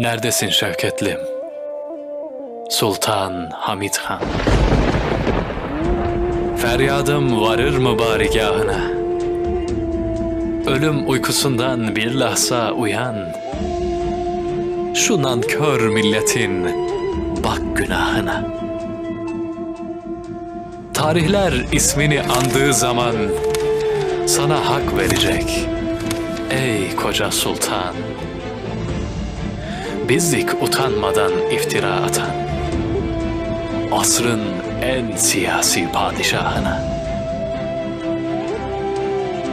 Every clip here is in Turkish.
Neredesin Şevketlim? Sultan Hamid Han. Feryadım varır mı barigahına? Ölüm uykusundan bir lahza uyan. Şu nankör milletin bak günahına. Tarihler ismini andığı zaman sana hak verecek. Ey koca sultan. Bizdik utanmadan iftira atan. Asrın en siyasi padişahına.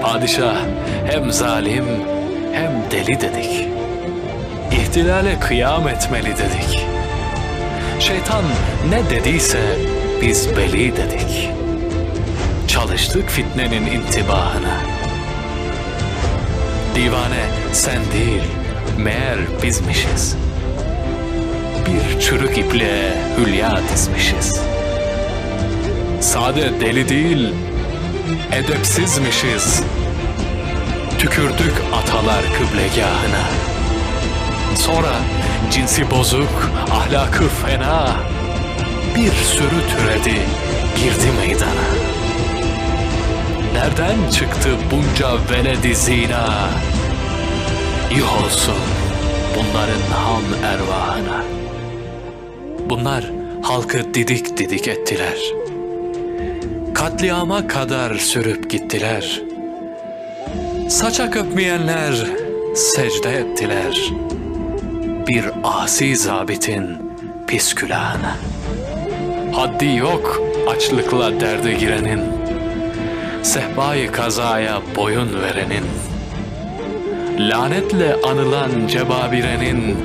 Padişah hem zalim hem deli dedik. İhtilale kıyam etmeli dedik. Şeytan ne dediyse biz beli dedik. Çalıştık fitnenin intibahına. Divane sen değil, meğer bizmişiz. Bir çürük iple hülya dizmişiz. Sade deli değil, edepsizmişiz. Tükürdük atalar kıblegahına. Sonra cinsi bozuk, ahlakı fena. Bir sürü türedi, girdi meydana. Nereden çıktı bunca veledi zina? İh olsun bunların ham ervahına. Bunlar halkı didik didik ettiler. Katliama kadar sürüp gittiler. Saça köpmeyenler secde ettiler. Bir asi zabitin pis külahına. Haddi yok açlıkla derde girenin. Sehbayı kazaya boyun verenin. Lanetle anılan cebabirenin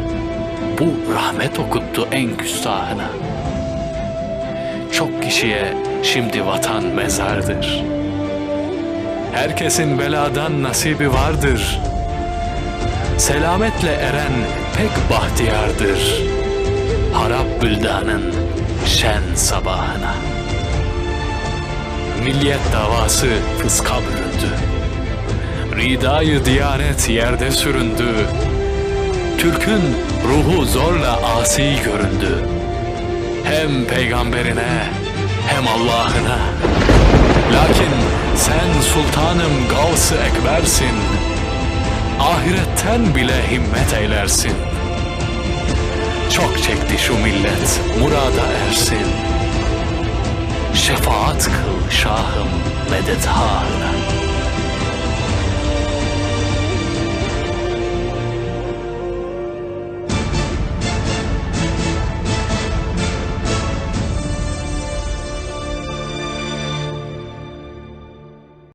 bu rahmet okuttu en küstahına. Çok kişiye şimdi vatan mezardır. Herkesin beladan nasibi vardır. Selametle eren pek bahtiyardır. Harap büldanın şen sabahına. Milliyet davası fıska büründü. Ridayı diyanet yerde süründü. Türk'ün ruhu zorla asi göründü. Hem peygamberine hem Allah'ına. Lakin sen sultanım gavs-ı ekbersin. Ahiretten bile himmet eylersin. Çok çekti şu millet murada ersin. Şefaat kıl şahım medet hâhına.